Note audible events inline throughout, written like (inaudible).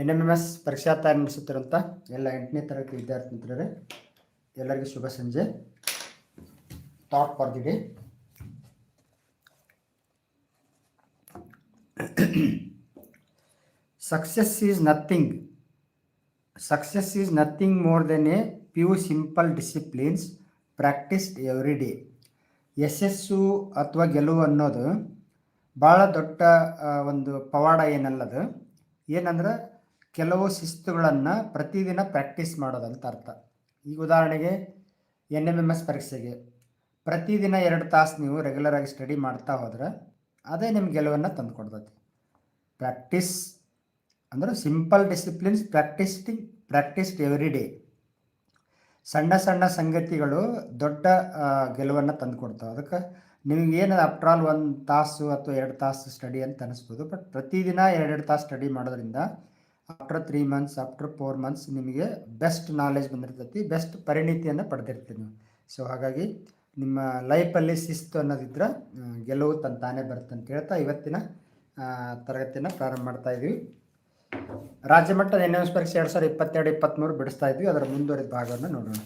N M M S ಪರೀಕ್ಷಾ ತಯಾರಿ ನಡೆಸುತ್ತಿರುವಂಥ ಎಲ್ಲ ಎಂಟನೇ ತರಗತಿ ವಿದ್ಯಾರ್ಥಿ ಮಿತ್ರರೇ, ಎಲ್ಲರಿಗೂ ಶುಭ ಸಂಜೆ. Thought for the day success is nothing success is nothing more than a few simple disciplines practised every day ಯಶಸ್ಸು ಅಥವಾ ಗೆಲುವು ಅನ್ನೋದು ಭಾಳ ದೊಡ್ಡ ಒಂದು ಪವಾಡ ಏನಲ್ಲದು. ಏನಂದ್ರೆ ಕೆಲವು ಶಿಸ್ತುಗಳನ್ನು ಪ್ರತಿದಿನ ಪ್ರಾಕ್ಟೀಸ್ ಮಾಡೋದಂತ ಅರ್ಥ. ಈಗ ಉದಾಹರಣೆಗೆ ಎನ್ ಎಂ ಎಂ ಎಸ್ ಪರೀಕ್ಷೆಗೆ ಪ್ರತಿದಿನ ಎರಡು ತಾಸು ನೀವು ರೆಗ್ಯುಲರ್ ಆಗಿ ಸ್ಟಡಿ ಮಾಡ್ತಾ ಹೋದರೆ ಅದೇ ನಿಮ್ಗೆ ಗೆಲುವನ್ನು ತಂದು ಕೊಡ್ತೈತಿ ಪ್ರಾಕ್ಟೀಸ್ ಅಂದ್ರೆ simple disciplines practising practised every day ಸಣ್ಣ ಸಣ್ಣ ಸಂಗತಿಗಳು ದೊಡ್ಡ ಗೆಲುವನ್ನು ತಂದು ಕೊಡ್ತಾವೆ. ಅದಕ್ಕೆ ನಿಮ್ಗೆ ಏನು ಆಫ್ಟರ್ ಆಲ್ ಒಂದು ತಾಸು ಅಥವಾ ಎರಡು ತಾಸು ಸ್ಟಡಿ ಅಂತ ಅನಿಸ್ಬೋದು. ಬಟ್ ಪ್ರತಿದಿನ ಎರಡೆರಡು ತಾಸು ಸ್ಟಡಿ ಮಾಡೋದ್ರಿಂದ after three months after four months ನಿಮಗೆ ಬೆಸ್ಟ್ ನಾಲೆಜ್ ಬಂದಿರ್ತೈತಿ ಬೆಸ್ಟ್ ಪರಿಣಿತಿಯನ್ನು ಪಡೆದಿರ್ತೀವಿ ನೀವು. ಸೊ ಹಾಗಾಗಿ ನಿಮ್ಮ ಲೈಫಲ್ಲಿ ಶಿಸ್ತು ಅನ್ನೋದಿದ್ರೆ ಗೆಲುವು ತನ್ನ ತಾನೇ ಬರುತ್ತೆ ಅಂತ ಹೇಳ್ತಾ ಇವತ್ತಿನ ತರಗತಿಯನ್ನ ಪ್ರಾರಂಭ ಮಾಡ್ತಾ ಇದ್ವಿ. ರಾಜ್ಯ ಮಟ್ಟದ ಎನ್ ಎಸ್ ಪರೀಕ್ಷೆ ಎರಡು ಸಾವಿರದ ಇಪ್ಪತ್ತೆರಡು ಇಪ್ಪತ್ತ್ಮೂರು ಬಿಡಿಸ್ತಾ ಇದ್ವಿ. ಅದರ ಮುಂದುವರಿದ ಭಾಗವನ್ನು ನೋಡೋಣ.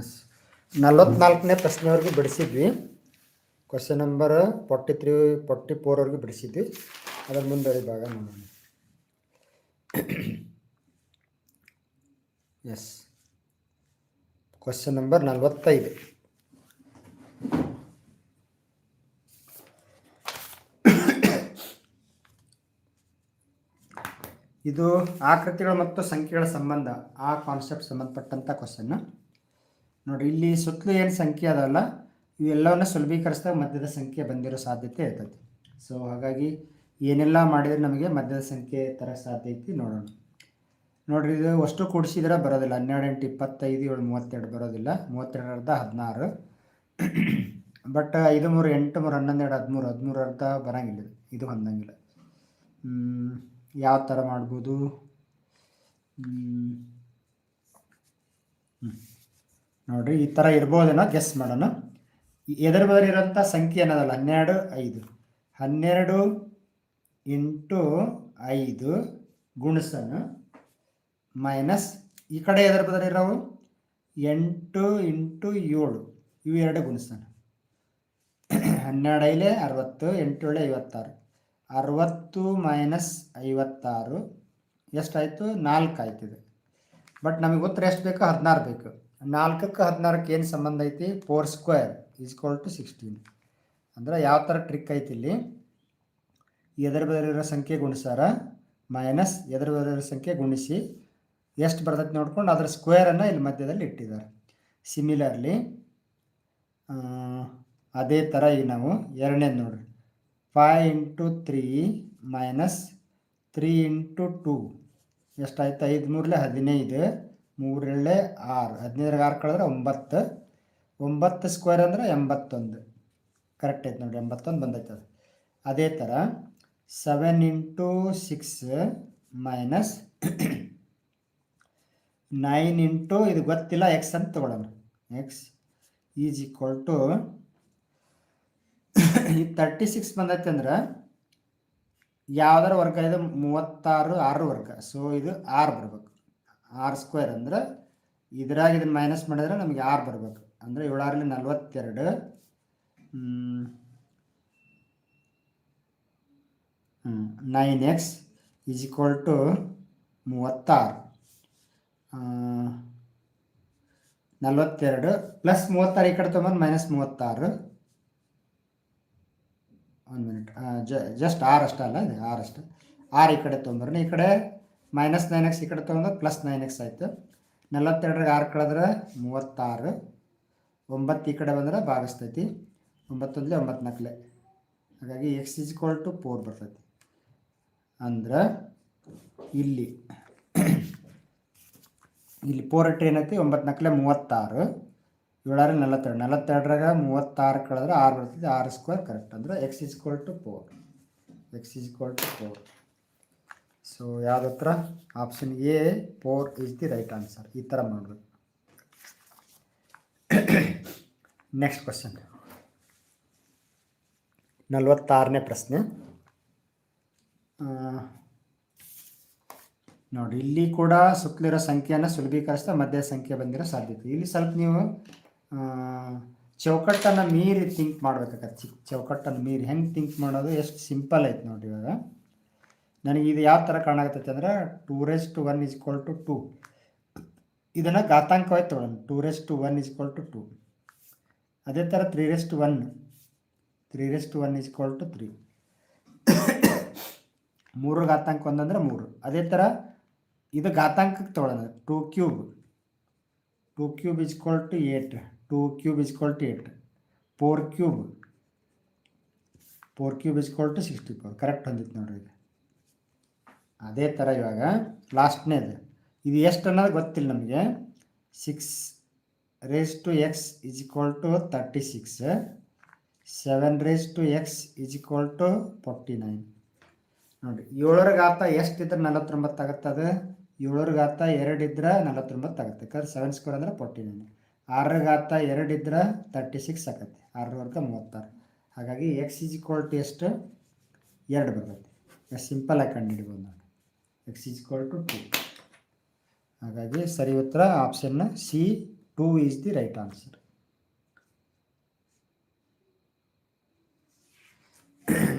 ಎಸ್ ನಲವತ್ನಾಲ್ಕನೇ ಪ್ರಶ್ನೆವರೆಗೂ ಬಿಡಿಸಿದ್ವಿ. Question number forty three forty ಫೋರ್ವರೆಗೂ ಬಿಡಿಸಿದ್ವಿ. ಅದರ ಮುಂದೆ ಭಾಗ ನೋಡೋಣ. ಎಸ್ ಕ್ವಶನ್ ನಂಬರ್ ನಲವತ್ತೈದು. ಇದು ಆಕೃತಿಗಳು ಮತ್ತು ಸಂಖ್ಯೆಗಳ ಸಂಬಂಧ, ಆ ಕಾನ್ಸೆಪ್ಟ್ ಸಂಬಂಧಪಟ್ಟಂಥ ಕ್ವಶನ್ ನೋಡಿ, ಇಲ್ಲಿ ಸುತ್ತಲೂ ಏನು ಸಂಖ್ಯೆ ಅದಲ್ಲ? ಇವೆಲ್ಲವನ್ನು ಸುಲಭೀಕರಿಸಿದಾಗ ಮಧ್ಯದ ಸಂಖ್ಯೆ ಬಂದಿರೋ ಸಾಧ್ಯತೆ ಇರ್ತೈತಿ. ಸೊ ಹಾಗಾಗಿ ಏನೆಲ್ಲ ಮಾಡಿದರೆ ನಮಗೆ ಮಧ್ಯದ ಸಂಖ್ಯೆ ಥರ ಸಾಧ್ಯ ಐತಿ ನೋಡೋಣ. ನೋಡ್ರಿ, ಇದು ಅಷ್ಟು ಕೂಡಿಸಿದ್ರೆ ಬರೋದಿಲ್ಲ. ಹನ್ನೆರಡು ಎಂಟು ಇಪ್ಪತ್ತೈದು, ಏಳು, ಮೂವತ್ತೆರಡು ಬರೋದಿಲ್ಲ. ಮೂವತ್ತೆರಡು ಅರ್ಧ ಹದಿನಾರು. ಬಟ್ ಐದು, ಮೂರು, ಎಂಟು, ಮೂರು, ಹನ್ನೊಂದು, ಎರಡು, ಹದಿಮೂರು. ಹದಿಮೂರು ಅರ್ಧ ಬರೋಂಗಿಲ್ಲ. ಇದು. ಹೊಂದಂಗಿಲ್ಲ. ಯಾವ ಥರ ಮಾಡ್ಬೋದು. ನೋಡ್ರಿ, ಈ ಥರ ಇರ್ಬೋದೇನೋ ಗೆಸ್ ಮಾಡೋಣ. ಎದುರು ಬದಲಿರುವಂಥ ಸಂಖ್ಯೆ ಏನದಲ್ಲ ಹನ್ನೆರಡು, ಐದು. ಹನ್ನೆರಡು ಇಂಟು ಐದು ಗುಣಸನ ಮೈನಸ್ ಈ ಕಡೆ ಎದುರು ಬದಲಿರೋವು ಎಂಟು ಇಂಟು ಏಳು. ಇವು ಎರಡು ಗುಣಸನ. ಹನ್ನೆರಡು ಐಲೆ ಅರವತ್ತು, ಎಂಟು ಏಳೆ ಐವತ್ತಾರು. ಅರವತ್ತು ಮೈನಸ್ ಐವತ್ತಾರು, ಎಷ್ಟಾಯಿತು? ನಾಲ್ಕು ಆಯ್ತಿದೆ ಬಟ್ ನಮಗೆ ಉತ್ತರ ಎಷ್ಟು ಬೇಕು? ಹದಿನಾರು ಬೇಕು. ನಾಲ್ಕಕ್ಕೆ ಹದಿನಾರಕ್ಕೆ ಏನು ಸಂಬಂಧ ಐತಿ? Four square is equal to sixteen ಅಂದ್ರೆ ಯಾವ ಥರ ಟ್ರಿಕ್ ಐತಿ ಇಲ್ಲಿ? ಎದುರು ಬದರಿರೋ ಸಂಖ್ಯೆ ಗುಣಿಸಾರ ಮೈನಸ್ ಎದುರು ಬದರಿರೋ ಸಂಖ್ಯೆ ಗುಣಿಸಿ ಎಷ್ಟು ಬರ್ತೈತೆ ನೋಡ್ಕೊಂಡು ಅದರ ಸ್ಕ್ವೇರನ್ನು ಇಲ್ಲಿ ಮಧ್ಯದಲ್ಲಿ ಇಟ್ಟಿದ್ದಾರೆ. ಸಿಮಿಲರ್ಲಿ ಅದೇ ಥರ ಈಗ ನಾವು ಎರಡನೇದು ನೋಡ್ರಿ. Five into three minus three into two ಎಷ್ಟಾಯ್ತು ಐದು ಮೂರಲೆ ಹದಿನೈದು. ಮೂರಳೆ ಆರು. ಹದಿನೈದರಾಗ ಆರು ಕಳೆದ್ರೆ ಒಂಬತ್ತು. ಒಂಬತ್ತು ಸ್ಕ್ವೇರ್ ಅಂದ್ರೆ ಎಂಬತ್ತೊಂದು. ಕರೆಕ್ಟ್ ಐತೆ ನೋಡಿರಿ, ಎಂಬತ್ತೊಂದು ಬಂದೈತೆ ಅದು. ಅದೇ ಥರ seven into six minus nine into ಇದು ಗೊತ್ತಿಲ್ಲ ಎಕ್ಸ್ ಅಂತ ತಗೊಳ್ಳೋಣ. ಎಕ್ಸ್ ಈಸ್ ಈಕ್ವಲ್ ಟು ಈ ತರ್ಟಿ ಸಿಕ್ಸ್ ಬಂದೈತೆ ಅಂದ್ರೆ ಯಾವ್ದಾರ ವರ್ಗ, ಇದು ಮೂವತ್ತಾರು ಆರು ವರ್ಗ. ಸೊ ಇದು ಆರು ಬರ್ಬೇಕು. ಆರು ಸ್ಕ್ವೇರ್ ಅಂದ್ರೆ ಇದ್ರಾಗ ಇದನ್ನ ಮೈನಸ್ ಮಾಡಿದ್ರೆ ನಮಗೆ ಆರು ಬರಬೇಕು. ಅಂದರೆ ಏಳಾರಲ್ಲಿ ನಲ್ವತ್ತೆರಡು. Nine X is equal to ಮೂವತ್ತಾರು. ನಲ್ವತ್ತೆರಡು ಪ್ಲಸ್ ಮೂವತ್ತಾರು ಈ ಕಡೆ ತೊಗೊಂಬಂದು ಮೈನಸ್ ಮೂವತ್ತಾರು. ಒಂದು ಮಿನಿಟ್ ಜಸ್ಟ್ ಆರು ಅಷ್ಟೇ ಅಲ್ಲ ಆರು ಅಷ್ಟೇ. ಆರು ಈ ಕಡೆ ತೊಗೊಂಬರ್ರಿ ಈ ಕಡೆ ಮೈನಸ್ ನೈನ್ ಎಕ್ಸ್ ಈ ಕಡೆ ತೊಗೊಂಡ್ರೆ ಪ್ಲಸ್ ನೈನ್ ಎಕ್ಸ್ ಆಯಿತು. ನಲವತ್ತೆರಡರಿಗೆ ಆರು ಕಳೆದ್ರೆ ಮೂವತ್ತಾರು. ಒಂಬತ್ತು ಈ ಕಡೆ ಬಂದ್ರೆ ಭಾಗಿಸ್ತೈತಿ ಒಂಬತ್ತೊಂದಲೇ ಒಂಬತ್ತು ನಾಲ್ಕಲೆ ಹಾಗಾಗಿ X is equal to four ಬರ್ತೈತಿ. ಅಂದ್ರೆ ಇಲ್ಲಿ (coughs) ಇಲ್ಲಿ ಫೋರ್ ಇಟ್ಟು ಏನೈತಿ? ಒಂಬತ್ತು ನಾಲ್ಕಲೆ ಮೂವತ್ತಾರು. ಏಳಾರು ನಲವತ್ತೆರಡು. ನಲವತ್ತೆರಡರಾಗ ಮೂವತ್ತಾರು ಕಳೆದ್ರೆ ಆರು ಬರ್ತೈತಿ. ಆರು ಸ್ಕ್ವೇರ್ ಕರೆಕ್ಟ್ ಅಂದ್ರೆ X is equal to four X is equal to four so ಯಾವುದತ್ರ option A four is the right answer ಈ ಥರ ಮಾಡಬೇಕು. ನೆಕ್ಸ್ಟ್ ಕ್ವಶನ್ ನಲವತ್ತಾರನೇ ಪ್ರಶ್ನೆ. ನೋಡಿ ಇಲ್ಲಿ ಕೂಡ ಸುತ್ತಲಿರೋ ಸಂಖ್ಯೆಯನ್ನು ಸುಲಭೀಕರಿಸ್ತಾ ಮಧ್ಯ ಸಂಖ್ಯೆ ಬಂದಿರೋ ಸಾಧ್ಯತೆ ಇಲ್ಲಿ ಸ್ವಲ್ಪ ನೀವು ಚೌಕಟ್ಟನ್ನು ಮೀರಿ ಥಿಂಕ್ ಮಾಡ್ಬೇಕಾಗತ್ತೆ. ಚೌಕಟ್ಟನ್ನು ಮೀರಿ ಹೆಂಗೆ ಥಿಂಕ್ ಮಾಡೋದು? ಎಷ್ಟು ಸಿಂಪಲ್ ಐತೆ ನೋಡಿ ಇವಾಗ. ನನಗೆ ಇದು ಯಾವ ಥರ ಅಂದ್ರೆ two raise to one is equal to two. ಇದನ್ನು ಘಾತಾಂಕವಾಗಿ ತೊಗೊಳ್ಳೋಣ. Raise to one is equal to two. ಅದೇ ಥರ three raise to one. Three raise to one is equal to three. ಮೂರು ಘಾತಾಂಕ ಒಂದಂದ್ರೆ ಮೂರು. ಅದೇ ಥರ ಇದು ಘಾತಾಂಕಕ್ಕೆ ತೊಗೊಳ್ಳೋಣ. Two cube. Two cube is equal to eight. Two cube is equal to eight. Four cube. Four cube is equal to sixty four. Correct ಹೊಂದಿತ್ತು ನೋಡ್ರಿ ಇದು ಅದೇ ಥರ ಇವಾಗ ಲಾಸ್ಟ್ನೇದು. ಇದು ಎಷ್ಟು ಅನ್ನೋದು ಗೊತ್ತಿಲ್ಲ ನಮಗೆ. Six raise to X is equal to thirty six seven raise to X is equal to forty nine ನೋಡಿ, ಏಳರ ಘಾತ ಎಷ್ಟಿದ್ರೆ ನಲವತ್ತೊಂಬತ್ತು ಅದು? ಏಳರ ಘಾತ ಎರಡು ಇದ್ರೆ ನಲವತ್ತೊಂಬತ್ತು ಆಗುತ್ತೆ. ಯಾಕಂದ್ರೆ ಸೆವೆನ್ ಸ್ಕ್ವೇರ್ ಅಂದ್ರೆ ಫೋರ್ಟಿ ನೈನ್ ಆರರ ಎರಡು ಇದ್ರೆ ತರ್ಟಿ ಸಿಕ್ಸ್ ಆಗುತ್ತೆ. ಆರರ ವರ್ಗ ಮೂವತ್ತಾರು. ಹಾಗಾಗಿ ಎಕ್ಸ್ ಇಸ್ ಈಕ್ವಲ್ ಟು ಎಷ್ಟು? ಎರಡು ಬರ್ತೈತೆ ಸಿಂಪಲ್ ಆಗಿ ಕಂಡುಹಿಡಿಬೋದು ನೋಡಿ. X is equal to two ಹಾಗಾಗಿ ಸರಿ ಉತ್ತರ ಆಪ್ಷನ್ನ C two is the right answer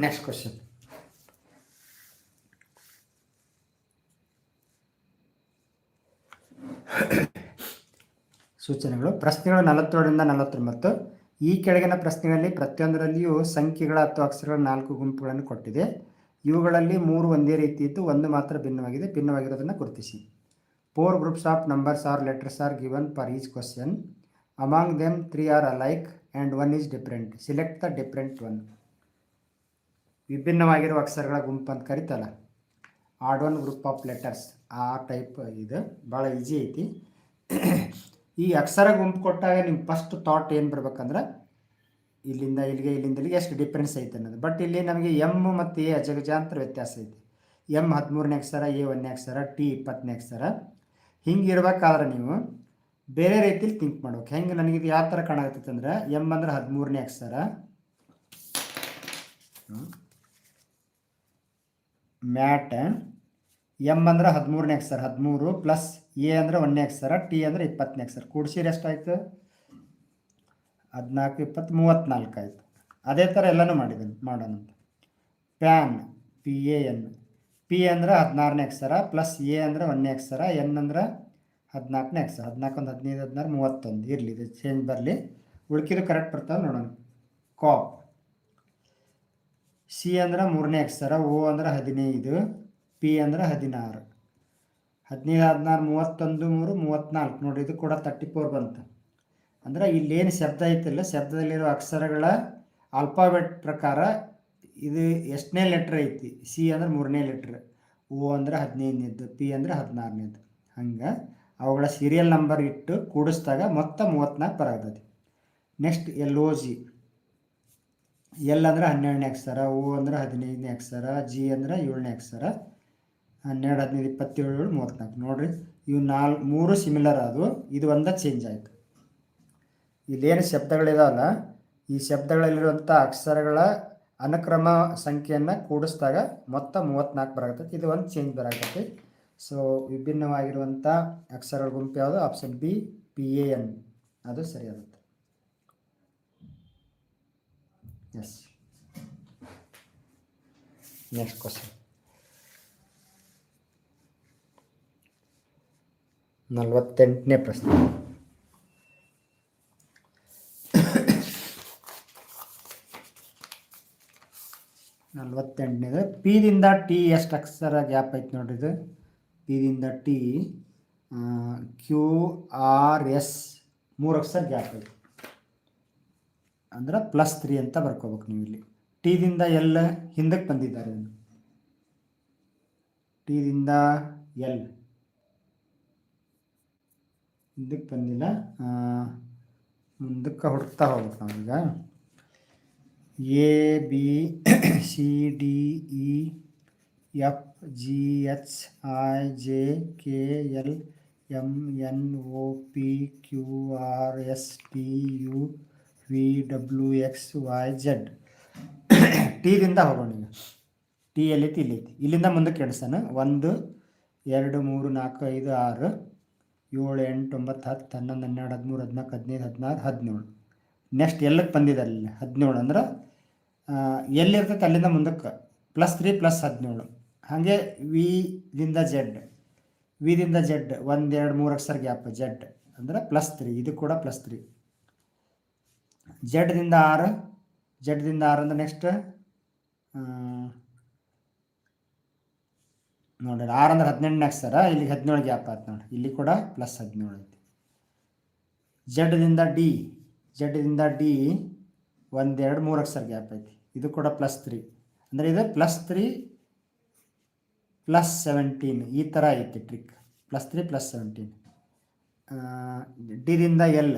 next question ಸೂಚನೆಗಳು. ಪ್ರಶ್ನೆಗಳು ನಲವತ್ತೇಳರಿಂದ ನಲವತ್ತೊಂಬತ್ತು. ಈ ಕೆಳಗಿನ ಪ್ರಶ್ನೆಗಳಲ್ಲಿ ಪ್ರತಿಯೊಂದರಲ್ಲಿಯೂ ಸಂಖ್ಯೆಗಳ ಅಥವಾ ಅಕ್ಷರಗಳ ನಾಲ್ಕು ಗುಂಪುಗಳನ್ನು ಕೊಟ್ಟಿದೆ. ಇವುಗಳಲ್ಲಿ ಮೂರು ಒಂದೇ ರೀತಿ ಇದ್ದು ಒಂದು ಮಾತ್ರ ಭಿನ್ನವಾಗಿದೆ. ಭಿನ್ನವಾಗಿರೋದನ್ನು ಗುರುತಿಸಿ. Four groups of numbers or letters are given for each question among them three are alike and one is different select the different one ವಿಭಿನ್ನವಾಗಿರುವ ಅಕ್ಷರಗಳ ಗುಂಪು ಅಂತ ಕರಿತಲ್ಲ odd one group of letters ಆ ಟೈಪ್ ಇದು. ಭಾಳ ಈಸಿ ಐತಿ. ಈ ಅಕ್ಷರ ಗುಂಪು ಕೊಟ್ಟಾಗ ನಿಮ್ಮ ಫಸ್ಟ್ ಥಾಟ್ ಏನು ಬರ್ಬೇಕಂದ್ರೆ ಇಲ್ಲಿಂದ ಇಲ್ಲಿಗೆ ಇಲ್ಲಿಂದ ಇಲ್ಲಿಗೆ ಎಷ್ಟು ಡಿಫ್ರೆನ್ಸ್ ಐತೆ ಅನ್ನೋದು. ಬಟ್ ಇಲ್ಲಿ ನಮಗೆ ಎಂ ಮತ್ತು ಎ ಅಜಗಜಾಂತರ ವ್ಯತ್ಯಾಸ ಐತಿ. ಎಂ ಹದಿಮೂರನೇ ಅಕ್ಷರ ಎ ಒಂದನೇ ಅಕ್ಷರ ಟಿ ಇಪ್ಪತ್ತನೇ ಅಕ್ಷರ. ಹಿಂಗಿರ್ಬೇಕಾದ್ರೆ ನೀವು ಬೇರೆ ರೀತಿಲಿ ಥಿಂಕ್ ಮಾಡ್ಬೇಕು. ಹೆಂಗೆ ನನಗಿದು ಯಾವ ಥರ ಕಾಣಾಗತ್ತೆ ಅಂದ್ರೆ ಎಂ ಅಂದ್ರೆ ಹದಿಮೂರನೇ ಅಕ್ಷರ. ಮ್ಯಾಟ್ ಎಂ ಅಂದ್ರೆ ಹದಿಮೂರನೇ ಅಕ್ಷರ, ಹದಿಮೂರು ಪ್ಲಸ್ ಎ ಅಂದ್ರೆ ಒಂದನೇ ಅಕ್ಷರ ಟಿ ಅಂದ್ರೆ ಇಪ್ಪತ್ತನೇ ಅಕ್ಷರ. ರೆಸ್ಟ್ ಎಷ್ಟಾಯ್ತು? ಹದಿನಾಲ್ಕು, ಇಪ್ಪತ್ತು, ಮೂವತ್ತ್ನಾಲ್ಕು ಆಯಿತು. ಅದೇ ಥರ ಎಲ್ಲನೂ ಮಾಡಿದ್ದೀನಿ ಮಾಡೋಣ pan, P, A, N. P ಅಂದ್ರೆ ಹದಿನಾರನೇ ಅಕ್ಷರ, ಪ್ಲಸ್ ಎ ಅಂದ್ರೆ ಒಂದನೇ ಅಕ್ಷರ, ಎನ್ ಅಂದ್ರೆ ಹದಿನಾಲ್ಕನೇ ಅಕ್ಷರ ಹದಿನಾಲ್ಕೊಂದು ಹದಿನೈದು, ಹದಿನಾರು, ಮೂವತ್ತೊಂದು. ಇರಲಿ, ಇದು ಚೇಂಜ್ ಬರಲಿ. ಉಳ್ಕಿದು ಕರೆಕ್ಟ್ ಬರ್ತಾವೆ ನೋಡೋಣ. ಕಾಪ್ ಸಿ ಅಂದ್ರೆ ಮೂರನೇ ಅಕ್ಷರ ಓ ಅಂದ್ರೆ ಹದಿನೈದು ಪಿ ಅಂದ್ರೆ ಹದಿನಾರು. ಹದಿನೈದು, ಹದಿನಾರು, ಮೂವತ್ತೊಂದು, ಮೂರು, ಮೂವತ್ತ್ನಾಲ್ಕು. ನೋಡಿ ಇದು ಕೂಡ ತರ್ಟಿ ಫೋರ್ ಬಂತು. ಅಂದ್ರೆ ಇಲ್ಲೇನು ಶಬ್ದ ಐತಿಲ್ಲ ಶಬ್ದದಲ್ಲಿರೋ ಅಕ್ಷರಗಳ ಆಲ್ಫಾಬೆಟ್ ಪ್ರಕಾರ ಇದು ಎಷ್ಟನೇ ಲೆಟ್ರ್ ಐತಿ? ಸಿ ಅಂದ್ರೆ ಮೂರನೇ ಲೆಟ್ರ್ ಓ ಅಂದ್ರೆ ಹದಿನೈದನೇದ್ದು ಪಿ ಅಂದ್ರೆ ಹದಿನಾರನೇದ್ದು. ಹಂಗೆ ಅವುಗಳ ಸೀರಿಯಲ್ ನಂಬರ್ ಇಟ್ಟು ಕೂಡಿಸಿದಾಗ ಮೊತ್ತ ಮೂವತ್ತ್ನಾಲ್ಕು ಬರಾಗ್ತದೆ next L O G L ಅಂದ್ರೆ ಹನ್ನೆರಡನೇ ಅಕ್ಷರ ಓ ಅಂದ್ರೆ ಹದಿನೈದನೇ ಅಕ್ಷರ ಜಿ ಅಂದ್ರೆ ಏಳನೇ ಅಕ್ಷರ, ಹನ್ನೆರಡು, ಹದಿನೈದು, ಇಪ್ಪತ್ತೇಳು, ಏಳು ಮೂವತ್ತ್ನಾಲ್ಕು ನೋಡಿರಿ, ಇವು ನಾಲ್ಕು ಮೂರು ಸಿಮಿಲರ್ ಅದು ಇದು ಒಂದ ಚೇಂಜ್ ಆಯಿತು. ಇಲ್ಲೇನು ಶಬ್ದಗಳಿದಾವಲ್ಲ, ಈ ಶಬ್ದಗಳಲ್ಲಿರುವಂಥ ಅಕ್ಷರಗಳ ಅನುಕ್ರಮ ಸಂಖ್ಯೆಯನ್ನು ಕೂಡಿಸಿದಾಗ ಮೊತ್ತ ಮೂವತ್ತ್ನಾಲ್ಕು ಬರಾಗತ್ತೈತಿ ಇದು ಒಂದು ಚೇಂಜ್ ಬರಕತ್ತೆ ಸೊ ವಿಭಿನ್ನವಾಗಿರುವಂಥ ಅಕ್ಷರಗಳ ಗುಂಪು ಯಾವುದು? Option B P A N ಅದು ಸರಿಯಾಗುತ್ತೆ ಎಸ್ ನೆಕ್ಸ್ಟ್ ಕ್ವಶನ್ ನಲವತ್ತೆಂಟನೇ ಪ್ರಶ್ನೆ. ನಲವತ್ತೆಂಟನೇದು. ಪಿದಿಂದ ಟಿ ಎಷ್ಟು ಅಕ್ಷರ ಗ್ಯಾಪ್ ಐತೆ ನೋಡ್ರಿ ಇದು? ಪಿದಿಂದ ಟಿ ಕ್ಯೂ ಆರ್ ಎಸ್ ಮೂರು ಅಕ್ಷರ ಗ್ಯಾಪ್ ಐತೆ. ಅಂದ್ರೆ ಪ್ಲಸ್ ತ್ರೀ ಅಂತ ಬರ್ಕೋಬೇಕು ನೀವು ಇಲ್ಲಿ. ಟಿದಿಂದ ಎಲ್ ಹಿಂದಕ್ಕೆ ಬಂದಿದ್ದಾರೆ ಟಿದಿಂದ ಎಲ್ ಹಿಂದಕ್ಕೆ ಬಂದಿಲ್ಲ. ಮುಂದಕ್ಕೆ ಹುಡುಕ್ತಾ ಹೋಗ್ಬೇಕು ನಾವೀಗ. A B C D E F G H I J K L M N O P Q R S T U V W X Y Z ಟೀದಿಂದ ಹೋಗೋಣ ಈಗ. ಟಿ ಎಲ್ಲೈತಿ ಇಲ್ಲೈತಿ ಇಲ್ಲಿಂದ ಮುಂದಕ್ಕೆ ಕೇಳಿಸ್ತಾನೆ. ಒಂದು, ಎರಡು, ಮೂರು, ನಾಲ್ಕು, ಐದು, ಆರು, ಏಳು, ಎಂಟು, ಒಂಬತ್ತು, ಹತ್ತು, ಹನ್ನೊಂದು, ಹನ್ನೆರಡು, ಹದಿಮೂರು, ಹದಿನಾಲ್ಕು, ಹದಿನೈದು, ಹದಿನಾರು, ಹದಿನೇಳು. ನೆಕ್ಸ್ಟ್ ಎಲ್ಲಕ್ಕೆ ಬಂದಿದೆ ಅಲ್ಲಿ. ಹದಿನೇಳು ಅಂದ್ರೆ ಎಲ್ಲಿರ್ತೈತೆ ಅಲ್ಲಿಂದ ಮುಂದಕ್ಕೆ? ಪ್ಲಸ್ ತ್ರೀ ಪ್ಲಸ್ ಹದಿನೇಳು. ಹಾಗೆ ವಿದಿಂದ ಜೆಡ್ ವಿದಿಂದ ಜೆಡ್ ಎರಡು, ಮೂರು ಅಕ್ಷರ ಗ್ಯಾಪ್. ಜೆಡ್ ಅಂದ್ರೆ ಪ್ಲಸ್ ತ್ರೀ ಇದು ಕೂಡ ಪ್ಲಸ್ ತ್ರೀ ಜೆಡ್ದಿಂದ ಆರು ಜೆಡ್ದಿಂದ ಆರು ಅಂದರೆ ನೆಕ್ಸ್ಟ್ ನೋಡಿ ಆರು ಅಂದ್ರೆ ಹದಿನೆಂಟನೇ ಅಕ್ಷರ ಇಲ್ಲಿಗೆ ಹದಿನೇಳು ಗ್ಯಾಪ್ ಆಯ್ತು ನೋಡಿ ಇಲ್ಲಿ ಕೂಡ ಪ್ಲಸ್ ಹದಿನೇಳು ಐತಿ. ಜಡ್ದಿಂದ ಡಿ ಜಡ್ದಿಂದ ಡಿ ಒಂದೆರಡು ಮೂರು ಅಕ್ಷರ ಗ್ಯಾಪ್ ಐತಿ. ಇದು ಕೂಡ ಪ್ಲಸ್ ತ್ರೀ ಅಂದರೆ ಇದು ಪ್ಲಸ್ ತ್ರೀ ಪ್ಲಸ್ ಸೆವೆಂಟೀನ್ ಈ ಥರ ಐತಿ trick plus three plus seventeen ಡಿದಿಂದ L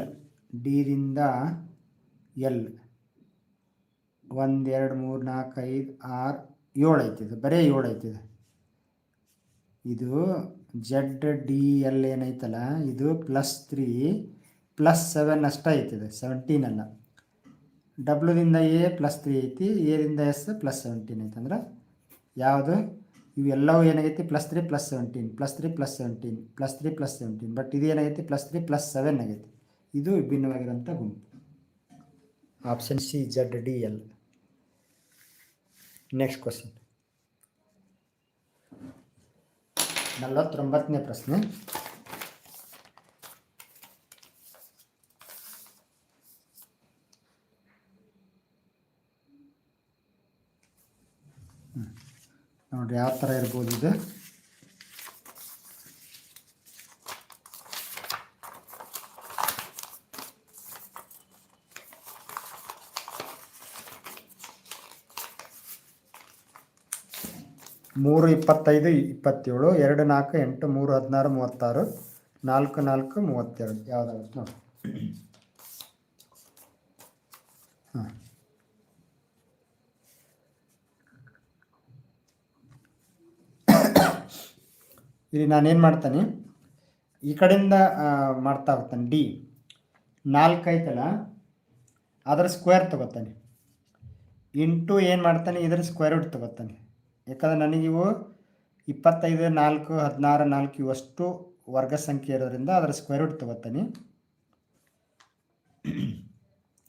ಡಿದಿಂದ ಎಲ್ ಒಂದು, ಎರಡು, ಮೂರು ನಾಲ್ಕು ಐದು, ಆರು, ಏಳು ಐತಿ ಇದು. ಬರೀ ಏಳು ಐತಿ ಇದು. ಜೆಡ್ ಡಿ ಎಲ್ ಏನೈತಲ್ಲ, ಇದು ಪ್ಲಸ್ ತ್ರೀ ಪ್ಲಸ್ ಸೆವೆನ್ ಅಷ್ಟೇ ಐತಿದೆ ಸೆವೆಂಟೀನ್ ಅಲ್ಲ. ಡಬ್ಲ್ಯೂದಿಂದ ಎ ಪ್ಲಸ್ ತ್ರೀ ಐತಿ ಎದಿಂದ ಎಸ್ ಪ್ಲಸ್ ಸೆವೆಂಟೀನ್ ಐತಿ ಅಂದ್ರೆ ಯಾವುದು? ಇವೆಲ್ಲವೂ ಏನಾಗೈತಿ? Plus three plus seventeen plus three plus seventeen plus three plus seventeen but ಇದು ಏನಾಗೈತಿ? ಪ್ಲಸ್ ತ್ರೀ ಪ್ಲಸ್ ಸೆವೆನ್ ಆಗೈತಿ. ಇದು ವಿಭಿನ್ನವಾಗಿರುವಂಥ ಗುಂಪು. Option C Z D L next question ನಲವತ್ತೊಂಬತ್ತನೇ ಪ್ರಶ್ನೆ. ನೋಡ್ರಿ ಯಾವ ಥರ ಇರ್ಬೋದು ಇದು? ಮೂರು ಇಪ್ಪತ್ತೈದು, ಇಪ್ಪತ್ತೇಳು, ಎರಡು ನಾಲ್ಕು, ಎಂಟು, ಮೂರು, ಹದಿನಾರು, ಮೂವತ್ತಾರು, ನಾಲ್ಕು ನಾಲ್ಕು, ಮೂವತ್ತೆರಡು. ಯಾವುದಾಗುತ್ತೆ ನೋಡಿ ಹಾಂ ಇಲ್ಲಿ ನಾನೇನು ಮಾಡ್ತಾನೆ? ಈ ಕಡೆಯಿಂದ ಮಾಡ್ತಾ ಹೋಗ್ತಾನೆ. ಡಿ ನಾಲ್ಕು ಐತಲ್ಲ ಅದರ ಸ್ಕ್ವೇರ್ ತಗೋತಾನೆ. ಇಂಟು ಏನು ಮಾಡ್ತಾನೆ? ಇದರ ಸ್ಕ್ವೇರ್ ರೂಟ್ ತಗೋತಾನೆ. ಯಾಕಂದ್ರೆ ನನಗಿವು ಇಪ್ಪತ್ತೈದು, ನಾಲ್ಕು, ಹದಿನಾರು, ನಾಲ್ಕು ಇವಷ್ಟು ವರ್ಗ ಸಂಖ್ಯೆ ಇರೋದ್ರಿಂದ ಅದರ ಸ್ಕ್ವೇರ್ ರೂಟ್ ತಗೋತಾನೆ.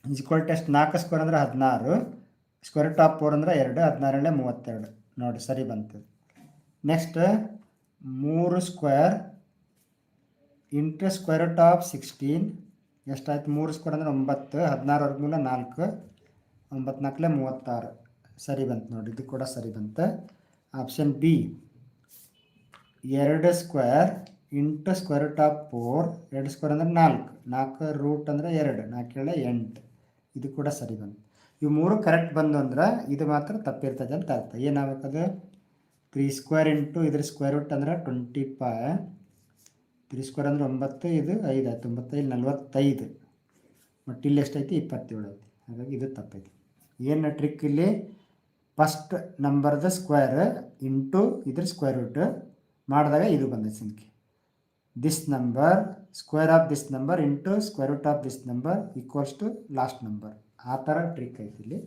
ಈಕ್ವಲ್ ಟೆಸ್ಟ್ ನಾಲ್ಕು ಸ್ಕ್ವೇರ್ ಅಂದರೆ ಹದಿನಾರು. ಸ್ಕ್ವೇರ್ ಟಾಪ್ ಫೋರ್ ಅಂದರೆ ಎರಡು, ಹದಿನಾರನೇ ಮೂವತ್ತೆರಡು. ನೋಡಿ, ಸರಿ ಬಂತು. ನೆಕ್ಸ್ಟ್ ಮೂರು square into square root of sixteen ಎಷ್ಟಾಯ್ತು? ಮೂರು ಸ್ಕ್ವೇರ್ ಅಂದರೆ ಒಂಬತ್ತು. ಹದಿನಾರು ವರ್ಗಮೂಲ ನಾಲ್ಕು. ಒಂಬತ್ತು ನಾಲ್ಕಲೆ ಮೂವತ್ತಾರು. ಸರಿ ಬಂತು ನೋಡಿ, ಇದು ಕೂಡ ಸರಿ ಬಂತು. ಆಪ್ಷನ್ ಬಿ ಎರಡು square into square root of four ಎರಡು ಸ್ಕ್ವೇರ್ ಅಂದರೆ ನಾಲ್ಕು. ನಾಲ್ಕು ರೂಟ್ ಅಂದರೆ ಎರಡು. ನಾಲ್ಕು ಏಳೆ, ಎಂಟು. ಇದು ಕೂಡ ಸರಿ ಬಂತು. ಇವು ಮೂರು ಕರೆಕ್ಟ್ ಬಂದು ಅಂದ್ರೆ ಇದು ಮಾತ್ರ ತಪ್ಪಿರ್ತದೆ ಅಂತ ಅರ್ಥ. ಏನಾಗಬೇಕದು ತ್ರೀ ಸ್ಕ್ವೇರ್ ಇಂಟು ಇದ್ರ ಸ್ಕ್ವೇರ್ ರೂಟ್ ಅಂದ್ರೆ ಟ್ವೆಂಟಿ ಫೈ ತ್ರೀ ಸ್ಕ್ವೇರ್ ಅಂದ್ರೆ ಒಂಬತ್ತು ಇದು ಐದು ಆಯ್ತು. ಒಂಬತ್ತೈದು, ನಲ್ವತ್ತೈದು. ಬಟ್ ಇಲ್ಲಿ ಎಷ್ಟೈತಿ ಇಪ್ಪತ್ತೇಳು ಐತಿ ಹಾಗಾಗಿ ಇದು ತಪ್ಪೈತಿ ಏನು ಟ್ರಿಕ್ ಇಲ್ಲಿ? ಫಸ್ಟ್ ನಂಬರ್ದ ಸ್ಕ್ವೇರ್ ಇಂಟು ಇದ್ರ ಸ್ಕ್ವೇರ್ ರೂಟ್ ಮಾಡಿದಾಗ ಇದು ಬಂದೈತೆ ಸಂಖ್ಯೆ. This number square of this number into square root of this number equals to last number ಆ ಥರ ಟ್ರಿಕ್ ಐತಿ ಇಲ್ಲಿ.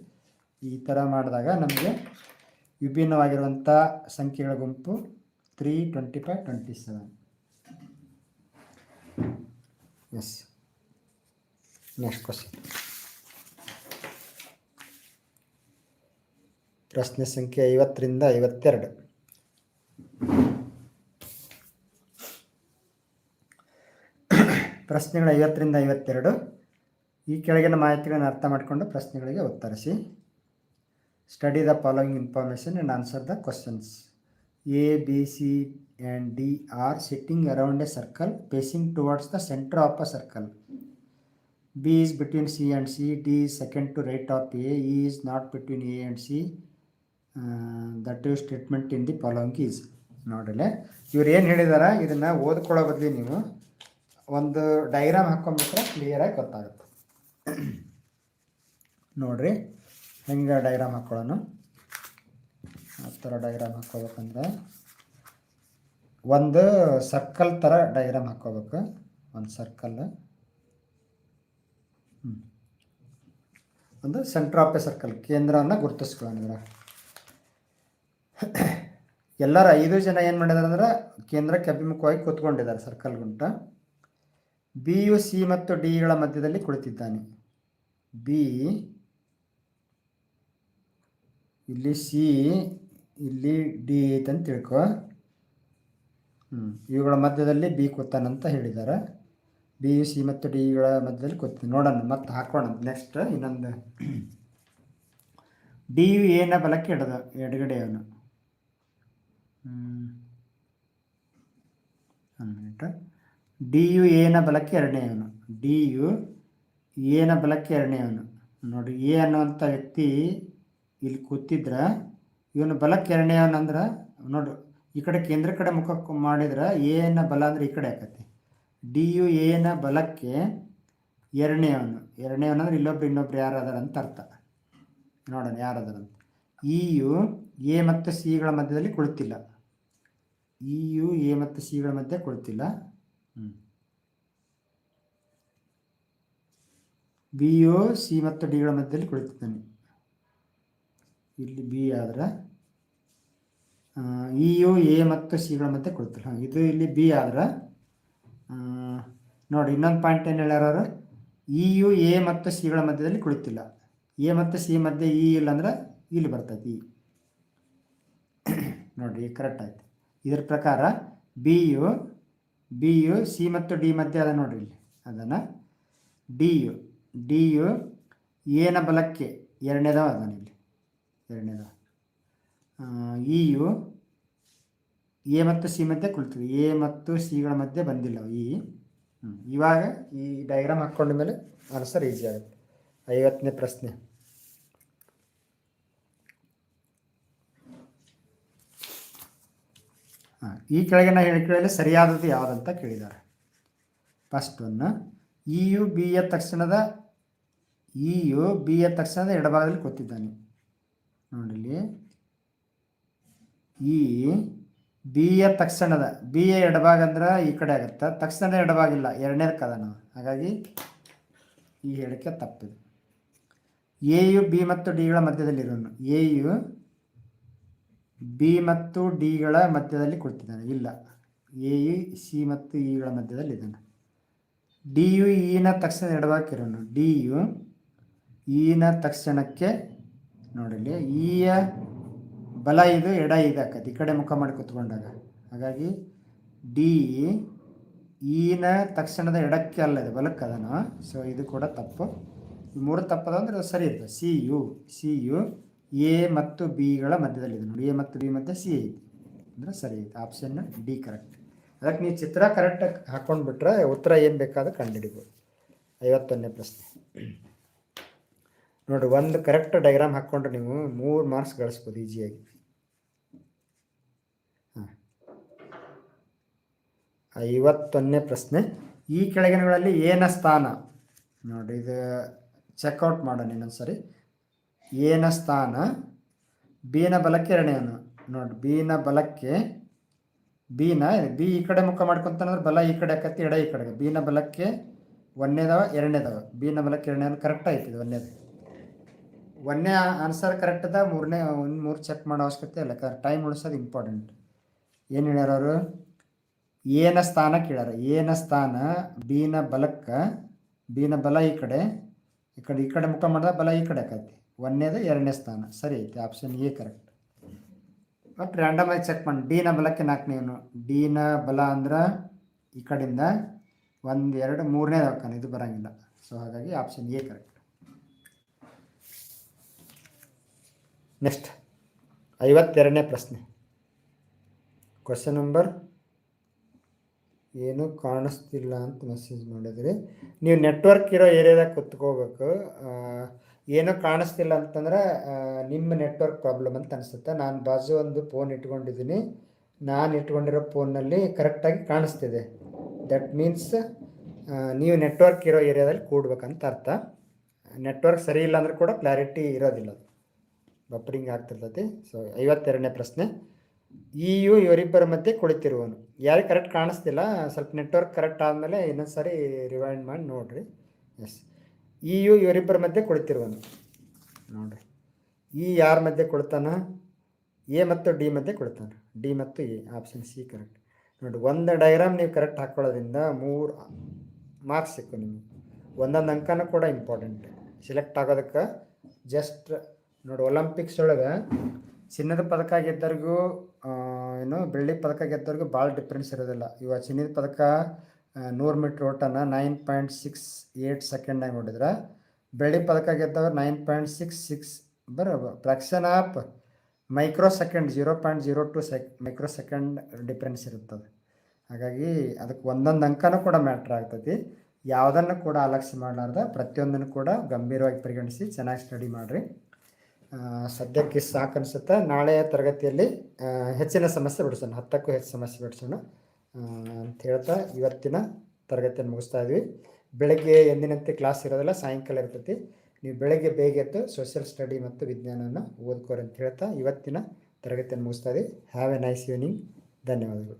ಈ ಥರ ಮಾಡಿದಾಗ ನಮಗೆ ವಿಭಿನ್ನವಾಗಿರುವಂಥ ಸಂಖ್ಯೆಗಳ ಗುಂಪು three twenty five twenty seven yes next question ಪ್ರಶ್ನೆ ಸಂಖ್ಯೆ ಐವತ್ತರಿಂದ ಐವತ್ತೆರಡು. ಪ್ರಶ್ನೆಗಳು ಐವತ್ತರಿಂದ ಐವತ್ತೆರಡು. ಈ ಕೆಳಗಿನ ಮಾಹಿತಿಗಳನ್ನು ಅರ್ಥ ಮಾಡಿಕೊಂಡು ಪ್ರಶ್ನೆಗಳಿಗೆ ಉತ್ತರಿಸಿ. Study the following information and answer the questions A B C and D are sitting around a circle facing towards the centre of a circle C and C, D is second to right of A, E is not between A and C. Uh, the two statement in the following is. ನೋಡ್ರಲ್ಲೇ ಇವ್ರು ಏನು ಹೇಳಿದಾರ? ಇದನ್ನು ಓದ್ಕೊಳ್ಳೋ ಬದಲಿ ನೀವು ಒಂದು diagram ಹಾಕೊಂಡ್ಬಿಟ್ರೆ ಕ್ಲಿಯರಾಗಿ ಗೊತ್ತಾಗುತ್ತೆ. (clears throat) ನೋಡ್ರಿ. ಹೆಂಗೆ ಡೈಗ್ರಾಮ್ ಹಾಕ್ಕೊಳ್ಳೋಣ ಆ ಥರ ಡೈಗ್ರಾಮ್ ಹಾಕ್ಕೋಬೇಕಂದ್ರೆ ಒಂದು ಸರ್ಕಲ್ ಥರ ಡೈಗ್ರಾಮ್ ಹಾಕ್ಕೋಬೇಕು. ಒಂದು ಸರ್ಕಲ್ ಒಂದು ಸೆಂಟ್ರ್ ಆಫ್ ಎ ಸರ್ಕಲ್ ಕೇಂದ್ರವನ್ನು ಗುರುತಿಸ್ಕೊಳ್ಳೋಣ ಎಲ್ಲರ ಐದು ಜನ ಏನು ಮಾಡಿದಾರೆ ಅಂದ್ರೆ ಕೇಂದ್ರಕ್ಕೆ ಅಭಿಮುಖವಾಗಿ ಕೂತ್ಕೊಂಡಿದ್ದಾರೆ ಸರ್ಕಲ್ ಗುಂಟ ಬಿ ಯು ಸಿ ಮತ್ತು ಡಿಗಳ ಮಧ್ಯದಲ್ಲಿ ಕುಳಿತಿದ್ದಾನೆ. ಬಿ ಇಲ್ಲಿ ಸಿ ಇಲ್ಲಿ ಡಿ ಐತೆ ಅಂತ ತಿಳ್ಕೊ. ಹ್ಞೂ ಇವುಗಳ ಮಧ್ಯದಲ್ಲಿ ಬಿ ಕೂತಾನಂತ ಹೇಳಿದ್ದಾರೆ ಬಿ ಯು ಸಿ ಮತ್ತು ಡಿಗಳ ಮಧ್ಯದಲ್ಲಿ ಕೂತೀನಿ ನೋಡೋಣ, ಮತ್ತೆ ಹಾಕೋಣ. ನೆಕ್ಸ್ಟ್ ಇನ್ನೊಂದು. ಡಿ ಯು ಎನ ಬಲಕ್ಕೆ ಹಿಡ್ದ ಎಡಗಡೆ ಅವನು ಹ್ಞೂ ಡಿ ಯು ಎನ ಬಲಕ್ಕೆ ಎರಡನೇ ಅವನು ಡಿ ಯು ಎನ ಬಲಕ್ಕೆ ಎರಡನೇ ಅವನು ನೋಡಿ ಎ ಅನ್ನುವಂಥ ವ್ಯಕ್ತಿ ಇಲ್ಲಿ ಕೂತಿದ್ರೆ, ಇವನು ಬಲಕ್ಕೆ ಎರಡನೇಯವನು ಅಂದ್ರೆ ನೋಡು ಈ ಕಡೆ ಕೇಂದ್ರ ಕಡೆ ಮುಖ ಮಾಡಿದ್ರೆ ಎನ ಬಲ ಅಂದ್ರೆ ಈ ಕಡೆ ಆಕತಿ. ಡಿ ಯು ಎನ ಬಲಕ್ಕೆ ಎರಡನೇವನು ಎರಡನೇವನು ಅಂದ್ರೆ ಇಲ್ಲೊಬ್ರು ಇನ್ನೊಬ್ರು ಯಾರು ಅದಾರ ಅಂತ ಅರ್ಥ. ನೋಡೋಣ ಯಾರು ಅದಾರ ಅಂತ. ಇ ಯು ಎ ಮತ್ತು ಸಿಗಳ ಮಧ್ಯದಲ್ಲಿ ಕುಳಿತಿಲ್ಲ. ಇ ಯು ಎ ಮತ್ತು ಸಿಗಳ ಮಧ್ಯೆ ಕುಳಿತಿಲ್ಲ. ಹ್ಞೂ ಬಿ ಯು ಸಿ ಮತ್ತು ಡಿಗಳ ಮಧ್ಯದಲ್ಲಿ ಕುಳಿತಿದ್ದಾನೆ. ಇಲ್ಲಿ ಬಿ ಆದ್ರೆ ಇ, ಯು, ಎ ಮತ್ತು ಸಿಗಳ ಮತ್ತೆ ಕೊಡ್ತಾರೆ. ಹಾಂ, ಇದು ಇಲ್ಲಿ ಬಿ ಆದ್ರೆ ನೋಡಿ ಇನ್ನೊಂದು ಪಾಯಿಂಟ್ ಏನು ಹೇಳ್ಯಾರ ಇ, ಯು, ಎ ಮತ್ತು ಸಿಗಳ ಮಧ್ಯದಲ್ಲಿ ಕುಳಿತಿಲ್ಲ. ಎ ಮತ್ತು ಸಿ ಮಧ್ಯೆ ಇ ಇಲ್ಲ ಅಂದ್ರೆ ಇಲ್ಲಿ ಬರ್ತೈತಿ. ಇ ನೋಡಿರಿ ಕರೆಕ್ಟ್ ಆಯ್ತು. ಇದ್ರ ಪ್ರಕಾರ ಬಿ, ಯು ಬಿ, ಯು, ಸಿ ಮತ್ತು ಡಿ ಮಧ್ಯೆ ಅದ ನೋಡಿರಿ ಇಲ್ಲಿ. ಅದನ್ನು ಡಿ, ಯು ಡಿ, ಯು ಎನ ಬಲಕ್ಕೆ ಎರಡನೇದವ ಅದನ್ನ ಎರಡನೇದವ ಇ ಯು, ಎ ಮತ್ತು ಸಿ ಮಧ್ಯೆ ಕುಳಿತೀವಿ. ಎ ಮತ್ತು ಸಿಗಳ ಮಧ್ಯೆ ಬಂದಿಲ್ಲ ಈ ಇವಾಗ ಈ ಡಯಾಗ್ರಾಮ್ ಹಾಕ್ಕೊಂಡ ಮೇಲೆ ಆನ್ಸರ್ ಈಸಿ ಆಗುತ್ತೆ. ಐವತ್ತನೇ ಪ್ರಶ್ನೆ. ಹಾಂ ಈ ಕೆಳಗಿನ ಹೇಳಿಕೆಗಳಲ್ಲಿ ಸರಿಯಾದದ್ದು ಯಾವುದಂತ ಕೇಳಿದ್ದಾರೆ. ಫಸ್ಟ್ ಒನ್ ಇ ಯು ಬಿ ಎ ತಕ್ಷಣದ ಇ ಯು ಬಿ ಎ ತಕ್ಷಣದ ಎಡಭಾಗದಲ್ಲಿ ಕೂತಿದ್ದಾನೆ. ನೋಡಿಲಿ ಈ ಬಿ ಎ ತಕ್ಷಣದ ಬಿ ಎ ಎಡಭಾಗ ಅಂದ್ರೆ ಈ ಕಡೆ ಆಗುತ್ತೆ. ತಕ್ಷಣದ ಎಡಭಾಗ ಇಲ್ಲ ಎರಡನೇದಕ್ಕೆ ಅದ ನಾವು ಹಾಗಾಗಿ ಈ ಹೇಳಿಕೆ ತಪ್ಪಿದೆ. ಎ ಯು ಬಿ ಮತ್ತು ಡಿಗಳ ಮಧ್ಯದಲ್ಲಿರೋನು ಎ ಯು ಬಿ ಮತ್ತು ಡಿಗಳ ಮಧ್ಯದಲ್ಲಿ ಕೊಡ್ತಿದ್ದಾನೆ. ಇಲ್ಲ, ಎ ಯು ಸಿ ಮತ್ತು ಇಗಳ ಮಧ್ಯದಲ್ಲಿ ಇದ್ದಾನೆ. ಡಿ ಯು ಇನ ತಕ್ಷಣ ಎಡವಾಗಿರೋನು ಡಿ ಯು ಇನ ತಕ್ಷಣಕ್ಕೆ ನೋಡಿಲಿ ಈಯ ಬಲ ಇದು, ಎಡ ಇದು ಆಕತಿ. ಈ ಕಡೆ ಮುಖ ಮಾಡಿ ಕುತ್ಕೊಂಡಾಗ. ಹಾಗಾಗಿ, ಡಿ ಈನ ತಕ್ಷಣದ ಎಡಕ್ಕೆ ಅಲ್ಲ ಇದು, ಬಲಕ್ಕೆ ಅದನ್ನು ಸೊ ಇದು ಕೂಡ ತಪ್ಪು. ಈ ಮೂರು ತಪ್ಪದ ಅಂದರೆ ಅದು ಸರಿ ಇರ್ತದೆ. ಸಿ, ಯು ಸಿ, ಯು, ಎ ಮತ್ತು ಬಿಗಳ ಮಧ್ಯದಲ್ಲಿದೆ ನೋಡಿ, ಎ ಮತ್ತು ಬಿ ಮಧ್ಯೆ ಸಿ ಐತಿ ಅಂದ್ರೆ ಸರಿ ಐತೆ ಆಪ್ಷನ್ ಡಿ ಕರೆಕ್ಟ್ ಅದಕ್ಕೆ ನೀವು ಚಿತ್ರ ಕರೆಕ್ಟಾಗಿ ಹಾಕ್ಕೊಂಡ್ಬಿಟ್ರೆ ಬಿಟ್ರೆ ಉತ್ತರ ಏನು ಬೇಕಾದ್ರೂ ಕಂಡುಹಿಡಿಬೋದು. ಐವತ್ತೊಂದನೇ ಪ್ರಶ್ನೆ. ನೋಡಿ ಒಂದು ಕರೆಕ್ಟ್ ಡೈಗ್ರಾಮ್ ಹಾಕ್ಕೊಂಡ್ರೆ ನೀವು ಮೂರು ಮಾರ್ಕ್ಸ್ ಗಳಿಸ್ಬೋದು ಈಸಿಯಾಗಿ ಹಾಂ. ಐವತ್ತೊಂದನೇ ಪ್ರಶ್ನೆ, ಈ ಕೆಳಗಿನಗಳಲ್ಲಿ ಏನ ಸ್ಥಾನ? ನೋಡಿ ಇದು ಚೆಕ್ಔಟ್ ಮಾಡೋಣ ಇನ್ನೊಂದು ಸರಿ ಏನ ಸ್ಥಾನ? ಬೀನ ಬಲಕ್ಕೆ ಎರಡನೇನು ನೋಡಿ ಬೀನ ಬಲಕ್ಕೆ ಬೀನ ಬಿ ಈ ಕಡೆ ಮುಖ ಮಾಡ್ಕೊತಾನಂದ್ರೆ ಬಲ ಈ ಕಡೆ ಆಕತಿ ಎಡ ಈ ಕಡೆಗೆ. ಬೀನ ಬಲಕ್ಕೆ ಒಂದನೇದವ, ಎರಡನೇದವ. ಬೀನ ಬಲಕ್ಕೆ ಎರಡನೇದವ ಕರೆಕ್ಟ್ ಆಯ್ತು ಇದು ಒಂದನೇದು. ಒಂದನೇ ಆನ್ಸರ್ ಕರೆಕ್ಟ್ ಅದ, ಮೂರನೇ, ಒಂದು ಮೂರು ಚೆಕ್ ಮಾಡೋ ಅವಶ್ಯಕತೆ ಇಲ್ಲ. ಟೈಮ್ ಉಳಿಸೋದು ಇಂಪಾರ್ಟೆಂಟ್ ಏನು ಹೇಳ್ಯಾರ ಅವರು? ಏನ ಸ್ಥಾನ ಕೇಳ್ಯಾರ. ಏನ ಸ್ಥಾನ ಬಿನ ಬಲಕ್ಕೆ ಬಿನ ಬಲ ಈ ಕಡೆ ಈ ಕಡೆ ಈ ಕಡೆ ಮುಖ ಮಾಡಿದ ಬಲ ಈ ಕಡೆ ಆಕೈತಿ. ಒಂದನೇದು ಎರಡನೇ ಸ್ಥಾನ. ಸರಿ ಐತಿ option A correct but random ಆಗಿ ಚೆಕ್ ಮಾಡಿ ಡಿನ ಬಲಕ್ಕೆ ನಾಲ್ಕನೇವನು ಡಿನ ಬಲ ಅಂದ್ರೆ ಈ ಕಡೆಯಿಂದ ಒಂದು, ಎರಡು ಮೂರನೇದು ಹಾಕೋಣ ಇದು ಬರಂಗಿಲ್ಲ. ಸೊ ಹಾಗಾಗಿ ಆಪ್ಷನ್ ಎ ಕರೆಕ್ಟ್ ನೆಕ್ಸ್ಟ್. ಐವತ್ತೆರಡನೇ ಪ್ರಶ್ನೆ. ಕ್ವಶನ್ ನಂಬರ್ ಏನು ಕಾಣಿಸ್ತಿಲ್ಲ ಅಂತ ಮೆಸೇಜ್ ಮಾಡಿದ್ರಿ. ನೀವು ನೆಟ್ವರ್ಕ್ ಇರೋ ಏರಿಯಾದಾಗ ಕುತ್ಕೋಬೇಕು. ಏನೂ ಕಾಣಿಸ್ತಿಲ್ಲ ಅಂತಂದ್ರೆ ನಿಮ್ಮ ನೆಟ್ವರ್ಕ್ ಪ್ರಾಬ್ಲಮ್ ಅಂತ ಅನಿಸುತ್ತೆ. ನಾನು ಬಾಜು ಒಂದು ಫೋನ್ ಇಟ್ಕೊಂಡಿದ್ದೀನಿ. ನಾನು ಇಟ್ಕೊಂಡಿರೋ ಫೋನ್ನಲ್ಲಿ ಕರೆಕ್ಟಾಗಿ ಕಾಣಿಸ್ತಿದೆ. ದಟ್ ಮೀನ್ಸ್ ನೀವು ನೆಟ್ವರ್ಕ್ ಇರೋ ಏರಿಯಾದಲ್ಲಿ ಕೂಡ್ಬೇಕಂತ ಅರ್ಥ. ನೆಟ್ವರ್ಕ್ ಸರಿ ಇಲ್ಲ ಅಂದ್ರೆ ಕೂಡ ಕ್ಲಾರಿಟಿ ಇರೋದಿಲ್ಲ. ಅದು ಬಫರಿಂಗ್ ಆಗ್ತಿರ್ತೈತಿ ಸೊ ಐವತ್ತೆರಡನೇ ಪ್ರಶ್ನೆ. ಇ ಯು ಇವರಿಬ್ಬರ ಮಧ್ಯೆ ಕುಳಿತಿರುವನು. ಯಾರಿಗೆ ಕರೆಕ್ಟ್ ಕಾಣಿಸ್ತಿಲ್ಲ? ಸ್ವಲ್ಪ ನೆಟ್ವರ್ಕ್ ಕರೆಕ್ಟ್ ಆದಮೇಲೆ ಇನ್ನೊಂದು ಸಾರಿ ರಿವೈಂಡ್ ಮಾಡಿ ನೋಡಿರಿ. ಎಸ್ ಇ ಯು ಇವರಿಬ್ಬರ ಮಧ್ಯೆ ಕುಳಿತಿರುವನು. ನೋಡಿರಿ. ಈ ಯಾರ ಮಧ್ಯೆ ಕೊಡ್ತಾನ ಎ ಮತ್ತು ಡಿ ಮಧ್ಯೆ ಕೊಡ್ತಾನೆ ಡಿ ಮತ್ತು ಎ ಆಪ್ಷನ್ ಸಿ ಕರೆಕ್ಟ್ ನೋಡಿ ಒಂದು ಡೈಗ್ರಾಮ್ ನೀವು ಕರೆಕ್ಟ್ ಹಾಕ್ಕೊಳ್ಳೋದ್ರಿಂದ ಮೂರು ಮಾರ್ಕ್ಸ್ ಸಿಕ್ಕು ನಿಮಗೆ. ಒಂದೊಂದು ಅಂಕನೂ ಕೂಡ ಇಂಪಾರ್ಟೆಂಟ್ ಸೆಲೆಕ್ಟ್ ಆಗೋದಕ್ಕೆ ಜಸ್ಟ್ ನೋಡಿ ಒಲಿಂಪಿಕ್ಸ್ ಒಳಗೆ ಚಿನ್ನದ ಪದಕ ಗೆದ್ದವ್ರಿಗೂ ಏನು, ಬೆಳ್ಳಿ ಪದಕ ಗೆದ್ದವ್ರಿಗೂ ಭಾಳ ಡಿಫ್ರೆನ್ಸ್ ಇರೋದಿಲ್ಲ. ಇವಾಗ ಚಿನ್ನದ ಪದಕ ನೂರು ಮೀಟ್ರ್ ಓಟನ ನೈನ್ ಪಾಯಿಂಟ್ ಸಿಕ್ಸ್ ಏಯ್ಟ್ ಸೆಕೆಂಡಾಗಿ ನೋಡಿದ್ರೆ ಬೆಳ್ಳಿ ಪದಕ ಗೆದ್ದವ್ರು ನೈನ್ ಪಾಯಿಂಟ್ ಸಿಕ್ಸ್ ಸಿಕ್ಸ್ ಬರ fraction of micro second zero point zero two sec micro second difference ಇರುತ್ತದೆ. ಹಾಗಾಗಿ ಅದಕ್ಕೆ ಒಂದೊಂದು ಅಂಕನೂ ಕೂಡ ಮ್ಯಾಟ್ರ್ ಆಗ್ತೈತಿ. ಯಾವುದನ್ನು ಕೂಡ ಅಲಕ್ಷ್ಯ ಮಾಡಲಾರ್ದ ಪ್ರತಿಯೊಂದನ್ನು ಕೂಡ ಗಂಭೀರವಾಗಿ ಪರಿಗಣಿಸಿ ಚೆನ್ನಾಗಿ ಸ್ಟಡಿ ಮಾಡಿರಿ. ಸದ್ಯಕ್ಕೆ ಸಾಕು ಅನಿಸುತ್ತೆ ನಾಳೆಯ ತರಗತಿಯಲ್ಲಿ ಹೆಚ್ಚಿನ ಸಮಸ್ಯೆ ಬಿಡಿಸೋಣ, ಹತ್ತಕ್ಕೂ ಹೆಚ್ಚು ಸಮಸ್ಯೆ ಬಿಡಿಸೋಣ ಅಂತ ಹೇಳ್ತಾ ಇವತ್ತಿನ ತರಗತಿಯನ್ನು ಮುಗಿಸ್ತಾ ಇದ್ವಿ. ಬೆಳಗ್ಗೆ ಎಂದಿನಂತೆ ಕ್ಲಾಸ್ ಇರೋದಿಲ್ಲ, ಸಾಯಂಕಾಲ ಇರ್ತೈತಿ. ನೀವು ಬೆಳಗ್ಗೆ ಬೇಗ ಎದ್ದು ಸೋಷಿಯಲ್ ಸ್ಟಡಿ ಮತ್ತು ವಿಜ್ಞಾನವನ್ನು ಓದ್ಕೋರಿ ಅಂತ ಹೇಳ್ತಾ ಇವತ್ತಿನ ತರಗತಿಯನ್ನು ಮುಗಿಸ್ತಾ ಇದ್ವಿ. ಹ್ಯಾವ್ ಎ ನೈಸ್ ಈವ್ನಿಂಗ್ ಧನ್ಯವಾದಗಳು.